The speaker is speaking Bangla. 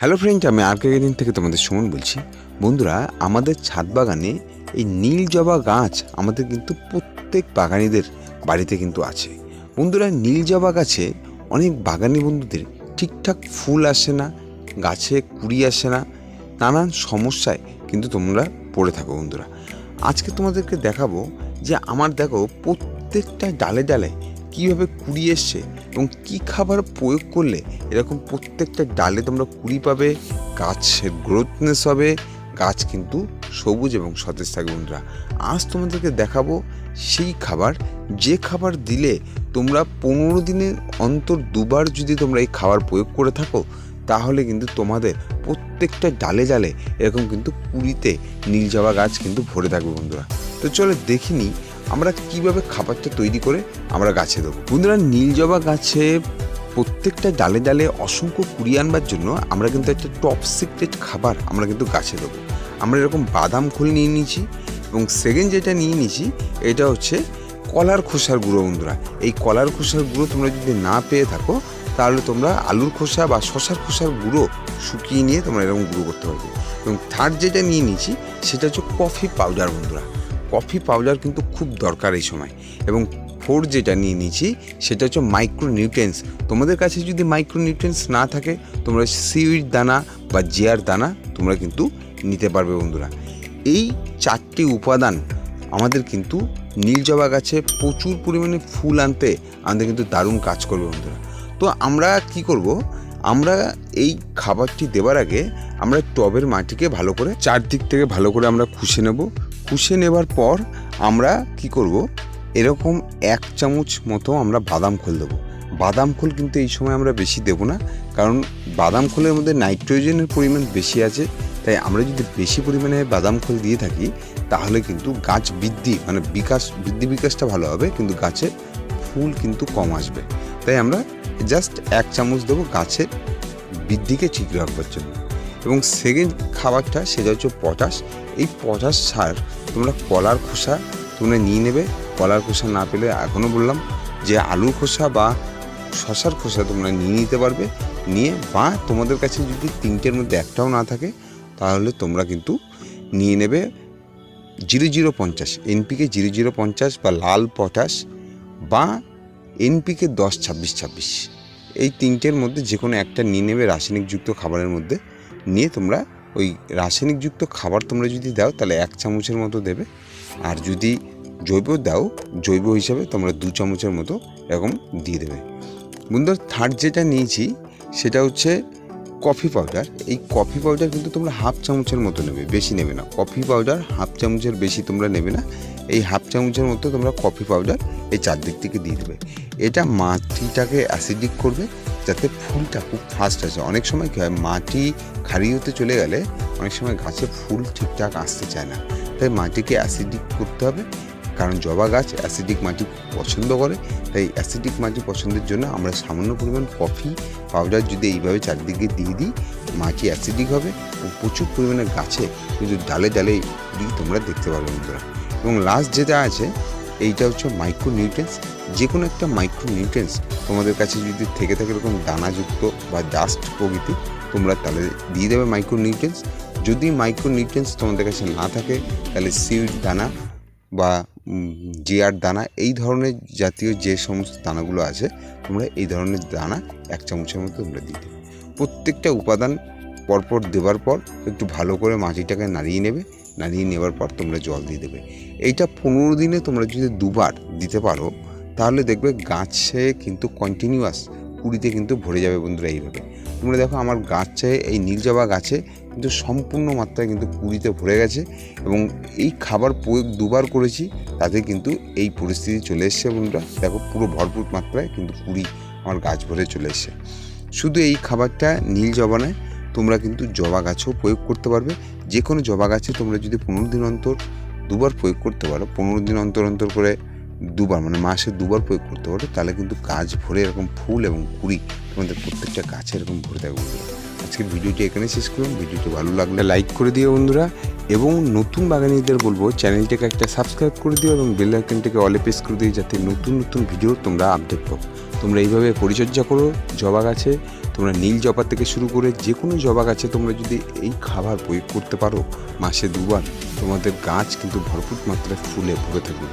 হ্যালো ফ্রেন্ড আমি আর কে দিন থেকে তোমাদের সুমন বলছি। বন্ধুরা, আমাদের ছাদ বাগানে এই নীল জবা গাছ আমাদের কিন্তু প্রত্যেক বাগানিদের বাড়িতে কিন্তু আছে। বন্ধুরা, নীল জবা গাছে অনেক বাগানি বন্ধুদের ঠিকঠাক ফুল আসে না, গাছে কুড়ি আসে না, নানান সমস্যায় কিন্তু তোমরা পড়ে থাকো বন্ধুরা। আজকে তোমাদেরকে দেখাবো যে আমার দেখো প্রত্যেকটা ডালে ডালে কীভাবে কুড়ি এসছে এবং কী খাবার প্রয়োগ করলে এরকম প্রত্যেকটা ডালে তোমরা কুড়ি পাবে? গাছের গ্রোথনেস হবে। গাছ কিন্তু সবুজ এবং সতেজ থাকবে বন্ধুরা। আজ তোমাদেরকে দেখাবো সেই খাবার। যে খাবার দিলে তোমরা পনেরো দিনের অন্তর দুবার যদি তোমরা এই খাবার প্রয়োগ করে থাকো, তাহলে কিন্তু তোমাদের প্রত্যেকটা ডালে ডালে এরকম কিন্তু কুড়িতে নীল জবা গাছ কিন্তু ভরে থাকবে বন্ধুরা। তো চলো দেখিনি আমরা কীভাবে খাবারটা তৈরি করে আমরা গাছে দেবো? বন্ধুরা, নীল জবা গাছে প্রত্যেকটা ডালে ডালে অসংখ্য কুড়ি আনবার জন্য আমরা কিন্তু একটা টপ সিক্রেট খাবার আমরা কিন্তু গাছে দেবো। আমরা এরকম বাদাম খোল নিয়ে নিয়েছি এবং সেকেন্ড যেটা নিয়ে নিয়েছি, এটা হচ্ছে কলার খোসার গুঁড়ো বন্ধুরা। এই কলার খোসার গুঁড়ো তোমরা যদি না পেয়ে থাকো, তাহলে তোমরা আলুর খোসা বা শশার খোসার গুঁড়ো শুকিয়ে নিয়ে তোমরা এরকম গুঁড়ো করতে পারবে। এবং থার্ড যেটা নিয়ে নিয়েছি, সেটা হচ্ছে কফি পাউডার বন্ধুরা। কফি পাউডার কিন্তু খুব দরকার এই সময়। এবং ফোর যেটা নিয়ে নিয়েছি, সেটা হচ্ছে মাইক্রো নিউট্রেন্স তোমাদের কাছে যদি মাইক্রো নিউট্রেন্স না থাকে, তোমরা সিউইড দানা বা জিয়ার দানা তোমরা কিন্তু নিতে পারবে বন্ধুরা। এই চারটি উপাদান আমাদের কিন্তু নীল জবা গাছে প্রচুর পরিমাণে ফুল আনতে আমাদের কিন্তু দারুণ কাজ করবে বন্ধুরা। তো আমরা কি করব? আমরা এই খাবারটি দেওয়ার আগে আমরা টবের মাটিকে ভালো করে, চারদিক থেকে ভালো করে আমরা খুশে নেব। খুশে নেবার পর আমরা কি করব? এরকম এক চামচ মতো আমরা বাদাম খোল দেবো। বাদাম খোল কিন্তু এই সময় আমরা বেশি দেবো না, কারণ বাদাম খোলের মধ্যে নাইট্রোজেনের পরিমাণ বেশি আছে, তাই আমরা যদি বেশি পরিমাণে বাদাম খোল দিয়ে থাকি, তাহলে কিন্তু গাছ বৃদ্ধি মানে বিকাশ, বৃদ্ধি বিকাশটা ভালো হবে, কিন্তু গাছে ফুল কিন্তু কম আসবে। তাই আমরা জাস্ট এক চামচ দেবো গাছের বৃদ্ধিকে ঠিক রাখবার জন্য। এবং সেকেন্ড খাবারটা সেটা হচ্ছে পটাশ এই পটাশ সার তোমরা কলার খোসা তোমরা নিয়ে নেবে। কলার খোসা না পেলে এখনও বললাম যে আলুর খোসা বা শশার খোসা তোমরা নিয়ে নিতে পারবে। নিয়ে বা তোমাদের কাছে যদি তিনটের মধ্যে একটাও না থাকে, তাহলে তোমরা কিন্তু নিয়ে নেবে জিরো জিরো পঞ্চাশ, এনপিকে জিরো জিরো পঞ্চাশ বা লাল পটাশ বা এনপিকে দশ ছাব্বিশ ছাব্বিশ। এই তিনটের মধ্যে যে কোনো একটা নিয়ে নেবে রাসায়নিকযুক্ত খাবারের মধ্যে। নিয়ে তোমরা ওই রাসায়নিকযুক্ত খাবার তোমরা যদি দাও, তাহলে এক চামচের মতো দেবে। আর যদি জৈব দাও, জৈব হিসাবে তোমরা দু চামচের মতো এরকম দিয়ে দেবে। বন্ধুরা থার্ড যেটা নিয়েছি, সেটা হচ্ছে কফি পাউডার এই কফি পাউডার কিন্তু তোমরা হাফ চামচের মতো নেবে, বেশি নেবে না। কফি পাউডার হাফ চামচের বেশি তোমরা নেবে না। এই হাফ চামচের মতো তোমরা কফি পাউডার এই চারদিক থেকে দিয়ে দেবে। এটা মাটিটাকে অ্যাসিডিক করবে, যাতে ফুলটা খুব ফাস্ট আসে। অনেক সময় কী হয়, মাটি খারি হতে চলে গেলে অনেক সময় গাছে ফুল ঠিকঠাক আসতে চায় না। তাই মাটিকে অ্যাসিডিক করতে হবে। কারণ জবা গাছ অ্যাসিডিক মাটি পছন্দ করে, তাই অ্যাসিডিক মাটি পছন্দের জন্য আমরা সামান্য পরিমাণ কফি পাউডার যদি এইভাবে চারিদিকে দিয়ে দিই, মাটি অ্যাসিডিক হবে ও প্রচুর পরিমাণে গাছে কিন্তু ডালে ডালে কুড়ি তোমরা দেখতে পারবে বন্ধুরা। এবং লাস্ট যেটা আছে, এইটা হচ্ছে মাইক্রো নিউট্রেন্স যে কোনো একটা মাইক্রো নিউট্রেন্স তোমাদের কাছে যদি থেকে থাকে এরকম দানাযুক্ত বা ডাস্ট প্রকৃতি, তোমরা তাহলে দিয়ে দেবে মাইক্রো নিউট্রেন্স যদি মাইক্রো নিউট্রেন্স তোমাদের কাছে না থাকে, তাহলে সিউড দানা বা জিয়ার দানা, এই ধরনের জাতীয় যে সমস্ত দানাগুলো আছে, তোমরা এই ধরনের দানা এক চামচের মতো তোমরা দিতে প্রত্যেকটা উপাদান পরপর দেওয়ার পর একটু ভালো করে মাটিটাকে নাড়িয়ে নেবে, নাড়িয়ে নেওয়ার পর তোমরা জল দিয়ে দেবে। এইটা পনেরো দিনে তোমরা যদি দুবার দিতে পারো, তাহলে দেখবে গাছে কিন্তু কন্টিনিউয়াস কুড়িতে কিন্তু ভরে যাবে বন্ধুরা এইভাবে। তোমরা দেখো আমার গাছে, এই নীল জবা গাছে কিন্তু সম্পূর্ণ মাত্রায় কিন্তু কুড়িতে ভরে গেছে এবং এই খাবার প্রয়োগ দুবার করেছি, তাতে কিন্তু এই পরিস্থিতি চলে এসছে বন্ধুরা। দেখো পুরো ভরপুর মাত্রায় কিন্তু কুড়ি আমার গাছ ভরে চলে এসছে। শুধু এই খাবারটা নীল জবা নয়, তোমরা কিন্তু জবা গাছেও প্রয়োগ করতে পারবে। যে কোনো জবা গাছে তোমরা যদি পনেরো দিন অন্তর দুবার প্রয়োগ করতে পারো, পনেরো দিন অন্তর অন্তর করে দুবার মানে মাসে দুবার প্রয়োগ করতে পারো, তাহলে কিন্তু গাছ ভরে এরকম ফুল এবং কুড়ি তোমাদের প্রত্যেকটা গাছে এরকম ভরে থাকবে আজকের ভিডিওটি এখানে শেষ করুন। ভিডিওটি ভালো লাগলে লাইক করে দিও বন্ধুরা। এবং নতুন বাগানিদের বলব, চ্যানেলটাকে একটা সাবস্ক্রাইব করে দিও এবং বেল আইকনটাকে অলে প্রেস করে দিও যাতে নতুন নতুন ভিডিও তোমরা আপডেট পাও। তোমরা এইভাবে পরিচর্যা করো, জবা গাছে তোমরা নীল জবা থেকে শুরু করে যে কোনো জবা গাছে তোমরা যদি এই খাবার প্রয়োগ করতে পারো মাসে দুবার, তোমাদের গাছ কিন্তু ভরপুর মাত্রায় ফুলে ভরে থাকবে